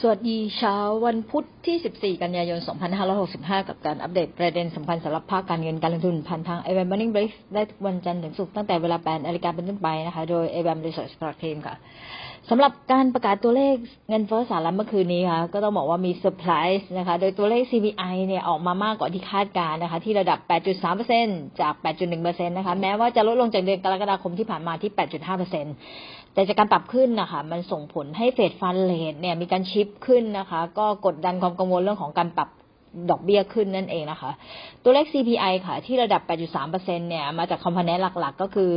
สวัสดีเช้าวันพุธที่ 14 กันยายน 2565 กับการอัปเดตประเด็นสำคัญสำหรับภาคการเงินการลงทุน ผ่านทาง a อ m Morning Brief ได้ทุกวันจันทร์ถึงศุกร์ตั้งแต่เวลา8นาฬิกาเป็นต้นไปนะคะ โดย a อ m Research Product Team ค่ะสำหรับการประกาศตัวเลขเงินเฟ้อสหรัฐเมื่อคืนนี้ค่ะ ก็ต้องบอกว่ามีเซอร์ไพรส์นะคะ โดยตัวเลข CPI เนี่ยออกมามากกว่าที่คาดการณ์นะคะ ที่ระดับ 8.3%จาก 8.1%นะคะ แม้ว่าจะลดลงจากเดือนกรกฎาคมที่ผ่านมาที่ 8.5% แต่จากการปรับขึ้นนะคะมันส่งผลให้เฟดฟันเลทเนี่ยมีการชิปขึ้นนะคะ ก็กดดันความกังวลเรื่องของการปรับดอกเบี้ยขึ้นนั่นเองนะคะ ตัวเลข CPI ค่ะ ที่ระดับ 8.3%เนี่ย มาจากคอมโพเนนต์หลักๆ ก็คือ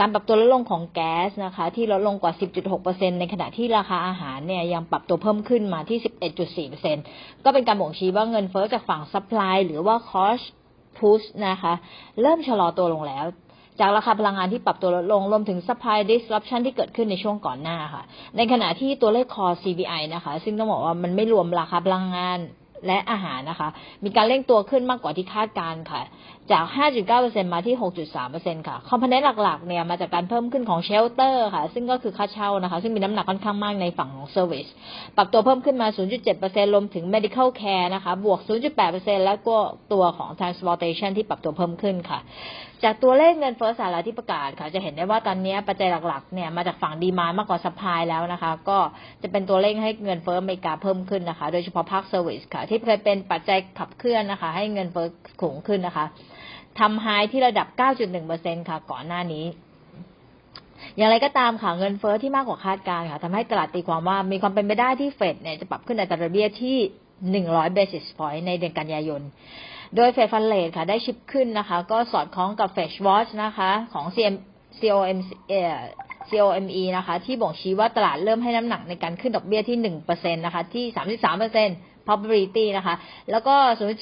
การปรับตัวลดลงของแก๊สนะคะ ที่ลดลงกว่า 10.6%ในขณะที่ราคาอาหารเนี่ย ยังปรับตัวเพิ่มขึ้นมาที่ 11.4%ก็เป็นการบ่งชี้ว่าเงินเฟ้อจากฝั่งซัพพลายหรือว่า cost push นะคะ เริ่มชะลอตัวลงแล้ว จากราคาพลังงานที่ปรับตัวลดลง รวมถึง supply disruption ที่เกิดขึ้นในช่วงก่อนหน้าค่ะ ในขณะที่ตัวเลข core CPI นะคะ ซึ่งต้องบอกว่ามันไม่รวมราคาพลังงาน และอาหารนะคะ มีการเร่งตัวขึ้นมากกว่าที่คาดการค่ะ จาก 5.9%มาที่ 6.3%ค่ะ คอมโพเนนต์หลักๆ เนี่ย มาจากการเพิ่มขึ้นของเชลเตอร์ค่ะ ซึ่งก็คือค่าเช่านะคะ ซึ่งมีน้ำหนักค่อนข้างมากในฝั่งของเซอร์วิส ปรับตัวเพิ่มขึ้นมา 0.7%รวมถึง medical care นะคะ บวก 0.8%แล้วก็ตัวของ transportation ที่ปรับตัวเพิ่มขึ้นค่ะ จากตัวเลขเงินเฟ้อสหรัฐที่ประกาศค่ะ จะเห็นได้ว่าตอนนี้ปัจจัยหลักๆ เนี่ย มาจากฝั่งดีมามากกว่าซัพพลายแล้วนะคะ ก็จะเป็นตัวเลขให้เงินเฟ้ออเมริกาเพิ่มขึ้นนะคะ โดยเฉพาะภาคเซอร์วิสค่ะที่เคยเป็นปัจจัยขับเคลื่อนนะคะ ให้เงินเฟ้อสูงขึ้นนะคะทำไฮที่ระดับ 9.1%ค่ะ ก่อนหน้านี้ อย่างไรก็ตามค่ะ เงินเฟ้อที่มากกว่าคาดการณ์ค่ะทำให้ตลาดตีความว่ามีความเป็นไปได้ที่เฟดเนี่ยจะปรับขึ้นอัตราดอกเบี้ยที่ 100 basis point ในเดือนกันยายน โดยเฟดฟันเลทค่ะ ได้ชิปขึ้นนะคะ ก็สอดคล้องกับเฟชวอชนะคะของ CM COM COME นะคะ ที่บ่งชี้ว่าตลาดเริ่มให้น้ำหนักในการขึ้นดอกเบี้ยที่1%นะคะ ที่ 33% probability นะคะ แล้วก็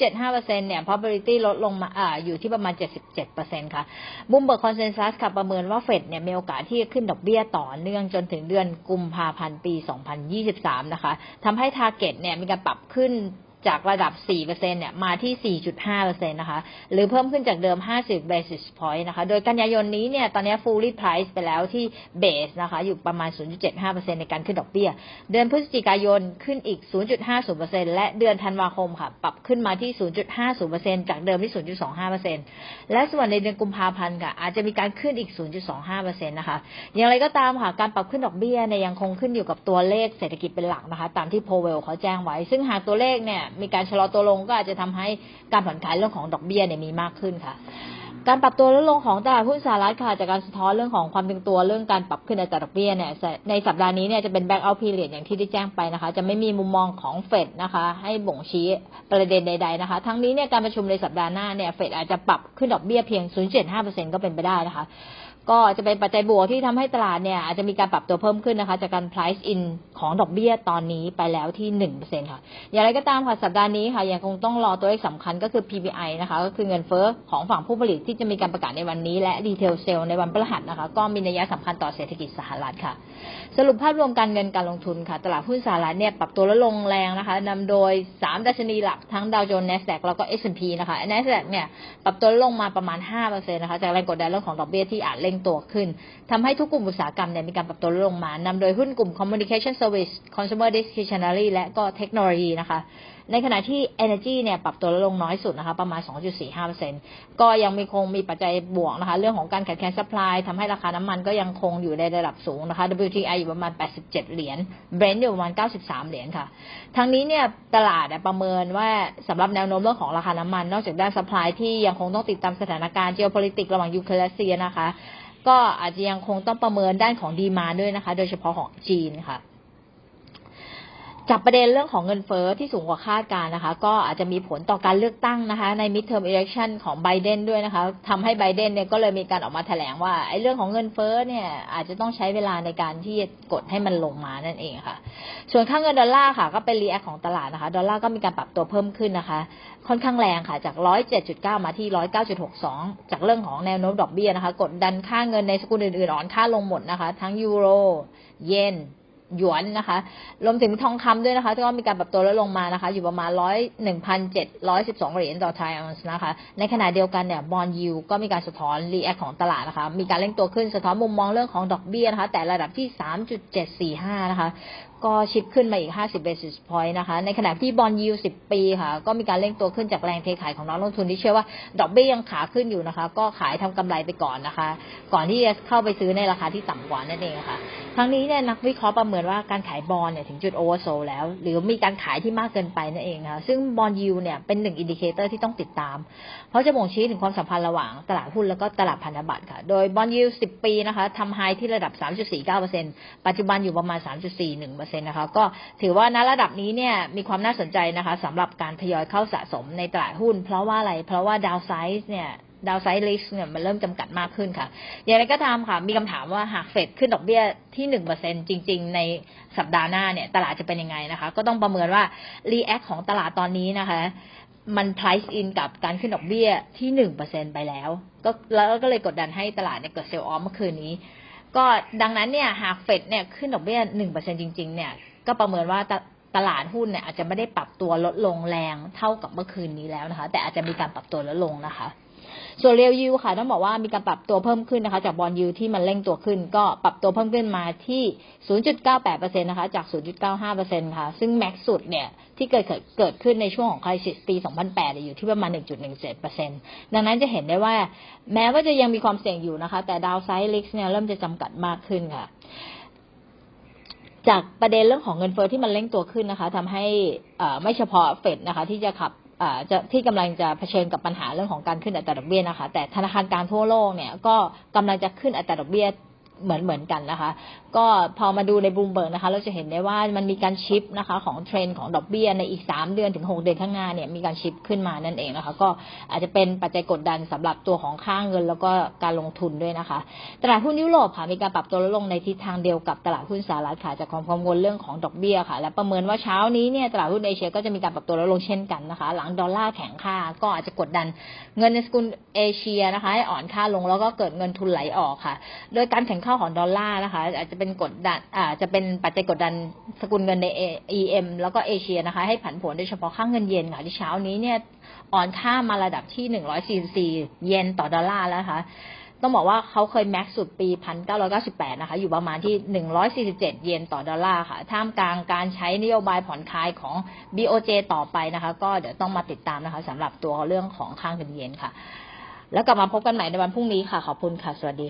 0.75%เนี่ย probability ลดลงมาอ่าอยู่ที่ประมาณ 77%ค่ะบุมเบิร์กคอนเซนแซสค่ะ ประเมินว่าเฟดเนี่ยมีโอกาสที่จะขึ้นดอกเบี้ยต่อเนื่องจนถึงเดือนกุมภาพันธ์ปี 2023 นะคะทำให้ target เนี่ยมีการปรับขึ้น จากระดับ 4%เนี่ย มาที่ 4.5%นะคะ หรือเพิ่มขึ้นจากเดิม 50 basis point นะคะ โดยกันยายนนี้เนี่ย ตอนนี้ fully price ไปแล้วที่ base นะคะ อยู่ประมาณ 0.75%ในการขึ้นดอกเบี้ย เดือนพฤศจิกายนขึ้นอีก 0.50%และเดือนธันวาคมค่ะ ปรับขึ้นมาที่ 0.50%จากเดิมที่ 0.25%และส่วนในเดือนกุมภาพันธ์ค่ะ อาจจะมีการขึ้นอีก 0.25%นะคะ อย่างไรก็ตามค่ะ การปรับขึ้นดอกเบี้ยเนี่ยยังคงขึ้นอยู่กับตัวเลขเศรษฐกิจเป็นหลักนะคะ ตามที่ Powell เขาแจ้งไว้ ซึ่งหากตัวเลขเนี่ยมีการชะลอตัวลงก็อาจจะทำให้การผ่อนคลายเรื่องของดอกเบี้ยเนี่ยมีมากขึ้นค่ะ การปรับตัวลดลงของตลาดหุ้นสหรัฐค่ะจากการสะท้อนเรื่องของความตึงตัวเรื่องการปรับขึ้นอัตราดอกเบี้ยเนี่ยในสัปดาห์นี้เนี่ยจะเป็นแบ็กเอาท์พีเรียดอย่างที่ได้แจ้งไปนะคะ จะไม่มีมุมมองของเฟดนะคะ ให้บ่งชี้ประเด็นใด ๆนะคะ ทั้งนี้เนี่ยการประชุมในสัปดาห์หน้าเนี่ยเฟดอาจจะปรับขึ้นดอกเบี้ยเพียง 0.75%ก็เป็นไปได้นะคะ ก็จะเป็นปัจจัยบวกที่ทำให้ตลาดเนี่ยอาจจะมีการปรับตัวเพิ่มขึ้นนะคะ จากการ price in ของดอกเบี้ยตอนนี้ไปแล้วที่หนึ่งเปอร์เซ็นค่ะ อย่างไรก็ตามค่ะสัปดาห์นี้ค่ะยังคงต้องรอตัวเลขสำคัญก็คือ PPI นะคะก็คือเงินเฟ้อของฝั่งผู้ผลิตที่จะมีการประกาศในวันนี้ และดีเทลเซลในวันพฤหัสนะคะ ก็มีนัยสำคัญต่อเศรษฐกิจสหรัฐค่ะ สรุปภาพรวมการเงินการลงทุนค่ะ ตลาดหุ้นสหรัฐเนี่ยปรับตัวลดลงแรงนะคะนำโดย 3 ดัชนีหลักทั้งดาวโจนส์ NASDAQ แล้วก็ S&P นะคะ NASDAQ เนี่ยปรับตัวลงมาประมาณ5%นะคะจากแรงกดดันเรื่องของดอกเบี้ยที่อาจเร่งตัวขึ้นทำให้ทุกกลุ่มอุตสาหกรรมเนี่ยมีการปรับตัวลดลงมานำโดยหุ้นกลุ่ม Communication Service Consumer Discretionary และก็เทคโนโลยีนะคะ ในขณะที่ Energy เนี่ยปรับตัวลดลงน้อยสุดนะคะประมาณ 2.45%ก็ยังมีคงมีปัจจัยบวกนะคะ เรื่องของการขาดแคลนซัพพลายทำให้ราคาน้ำมันก็ยังคงอยู่ในระดับสูงนะคะ WTI อยู่ประมาณ 87 เหรียญ Brent อยู่ประมาณ 93 เหรียญค่ะ ทั้งนี้เนี่ยตลาดประเมินว่าสำหรับแนวโน้มเรื่องของราคาน้ำมัน นอกจากด้านซัพพลายที่ยังคงต้องติดตามสถานการณ์ geopolitics ระหว่างยูเครนและรัสเซียนะคะ ก็อาจจะยังคงต้องประเมินด้านของดีมาด้วยนะคะ โดยเฉพาะของจีนค่ะ จากประเด็นเรื่องของเงินเฟ้อที่สูงกว่าคาดการนะคะ ก็อาจจะมีผลต่อการเลือกตั้งนะคะ ใน midterm election ของไบเดนด้วยนะคะทำให้ไบเดนเนี่ยก็เลยมีการออกมาแถลงว่าไอ้เรื่องของเงินเฟ้อเนี่ยอาจจะต้องใช้เวลาในการที่จะกดให้มันลงมานั่นเองค่ะ ส่วนค่าเงินดอลลาร์ค่ะ ก็เป็นรีแอคของตลาดนะคะ ดอลลาร์ก็มีการปรับตัวเพิ่มขึ้นนะคะ ค่อนข้างแรงค่ะ จาก 107.9 มาที่ 109.62 จากเรื่องของแนวโน้มดอกเบี้ยนะคะ กดดันค่าเงินในสกุลอื่นๆอ่อนค่าลงหมดนะคะ ทั้งยูโร เยน หยวนนะคะ รวมถึงทองคำด้วยนะคะก็มีการปรับตัวลดลงมานะคะ อยู่ประมาณร้อยหนึ่งพันเจ็ดร้อยสิบสองเหรียญต่อไทยออนซ์นะคะ ในขณะเดียวกันเนี่ยบอลยูก็มีการสะท้อนรีแอคของตลาดนะคะ มีการเล่งตัวขึ้นสะท้อนมุมมองเรื่องของดอกเบี้ยนะคะ แต่ระดับที่สามจุดเจ็ดสี่ห้านะคะ ก็ชิปขึ้นมาอีก 50 basis point นะคะ ในขณะที่บอลยู10 ปีค่ะ ก็มีการเร่งตัวขึ้นจากแรงเทขายของนักลงทุนที่เชื่อว่า ดอกเบี้ยยังขาขึ้นอยู่นะคะ ก็ขายทำกำไรไปก่อนนะคะ ก่อนที่จะเข้าไปซื้อในราคาที่ต่ำกว่านั่นเองค่ะ ทั้งนี้เนี่ยนักวิเคราะห์ประเมินว่าการขายบอลเนี่ยถึงจุดโอเวอร์โซลแล้ว หรือมีการขายที่มากเกินไปนั่นเองค่ะ ซึ่งบอลยูเนี่ยเป็นหนึ่งอินดิเคเตอร์ที่ต้องติดตาม เพราะจะบ่งชี้ถึงความสัมพันธ์ระหว่างตลาดหุ้นแล้วก็ตลาดพันธบัตรค่ะ โดยบอลยู10 ปีนะคะทำไฮที่ระดับ 3.49%ปัจจุบันอยู่ประมาณ 3.41%นะคะ ก็ถือว่าณระดับนี้เนี่ยมีความน่าสนใจนะคะสำหรับการทยอยเข้าสะสมในตลาดหุ้น เพราะว่าอะไร เพราะว่าดาวไซส์เนี่ยดาวไซด์ลิสเนี่ยมันเริ่มจำกัดมากขึ้นค่ะ อย่างไรก็ตามค่ะ มีคำถามว่าหากเฟดขึ้นดอกเบี้ยที่หนึ่งเปอร์เซ็นจริง ๆ ในสัปดาห์หน้าเนี่ย ตลาดจะเป็นยังไงนะคะ ก็ต้องประเมินว่า รีแอคของตลาดตอนนี้นะคะ มัน price in กับการขึ้นดอกเบี้ยที่หนึ่งเปอร์เซ็นไปแล้ว ก็แล้วก็เลยกดดันให้ตลาดเนี่ยเกิดเซลล์ออฟเมื่อคืนนี้ ก็ดังนั้นเนี่ยหากเฟดเนี่ยขึ้นดอกเบี้ยหนึ่งเปอร์เซ็นจริง ๆ เนี่ยก็ประเมินว่าตตลาดหุ้นเนี่ยอาจจะไม่ได้ปรับตัวลดลงแรงเท่ากับเมื่อคืนนี้แล้วนะคะ แต่อาจจะมีการปรับตัวลดลงนะคะ ส่วนเรียวยูค่ะต้องบอกว่ามีการปรับตัวเพิ่มขึ้นนะคะ จากบอลยูที่มันเร่งตัวขึ้น ก็ปรับตัวเพิ่มขึ้นมาที่ 0.98%นะคะ จาก 0.95%ค่ะ ซึ่งแม็กซ์สุดเนี่ยที่เกิดเกิดขึ้นในช่วงของคริสิสปี 2008 อยู่ที่ประมาณ 1.17%ดังนั้นจะเห็นได้ว่าแม้ว่าจะยังมีความเสี่ยงอยู่นะคะ แต่ดาวไซด์ลิกเนี่ยเริ่มจะจำกัดมากขึ้นค่ะ จากประเด็นเรื่องของเงินเฟ้อที่มันเร่งตัวขึ้นนะคะทำให้ไม่เฉพาะเฟดนะคะ ที่จะขับ จะที่กำลังจะเผชิญกับปัญหาเรื่องของการขึ้นอัตราดอกเบี้ยนะคะ แต่ธนาคารกลางทั่วโลกเนี่ยก็กำลังจะขึ้นอัตราดอกเบี้ย เหมือนเหมือนกันนะคะ ก็พอมาดูในบูมเบิร์กนะคะ เราจะเห็นได้ว่ามันมีการชิปนะคะ ของเทรนด์ของดอกเบี้ยในอีก 3 เดือนถึง 6 เดือนข้างหน้าเนี่ยมีการชิปขึ้นมานั่นเองนะคะ ก็อาจจะเป็นปัจจัยกดดันสำหรับตัวของค่าเงิน แล้วก็การลงทุนด้วยนะคะตลาดหุ้นยุโรปค่ะมีการปรับตัวลดลงในทิศทางเดียวกับตลาดหุ้นสหรัฐค่ะจากความกังวลเรื่องของดอกเบี้ยค่ะ และประเมินว่าเช้านี้เนี่ยตลาดหุ้นเอเชียก็จะมีการปรับตัวลดลงเช่นกันนะคะ หลังดอลลาร์แข็งค่าก็อาจจะกดดันเงินในสกุลเอเชียนะคะให้อ่อนค่าลงแล้วก็เกิดเงินทุนไหลออกค่ะ โดยการแข็งค่าของดอลลาร์นะคะ อาจจะเป็นกดดันอาจจะเป็นปัจจัยกดดันสกุลเงินใน EM แล้วก็เอเชียนะคะ ให้ผันผวนโดยเฉพาะค่างเงินเยนค่ะที่เช้านี้เนี่ยอ่อนค่ามาระดับที่ 144 เยนต่อดอลลาร์แล้วนะคะต้องบอกว่าเขาเคยแม็กซ์สุดปี 1998 นะคะ อยู่ประมาณที่ 147 เยนต่อดอลลาร์ค่ะ ท่ามกลางการใช้นโยบายผ่อนคลายของ BOJ ต่อไปนะคะ ก็เดี๋ยวต้องมาติดตามนะคะสำหรับตัวเรื่องของค่างเงินเยนค่ะ แล้วกลับมาพบกันใหม่ในวันพรุ่งนี้ค่ะ ขอบคุณค่ะ สวัสดี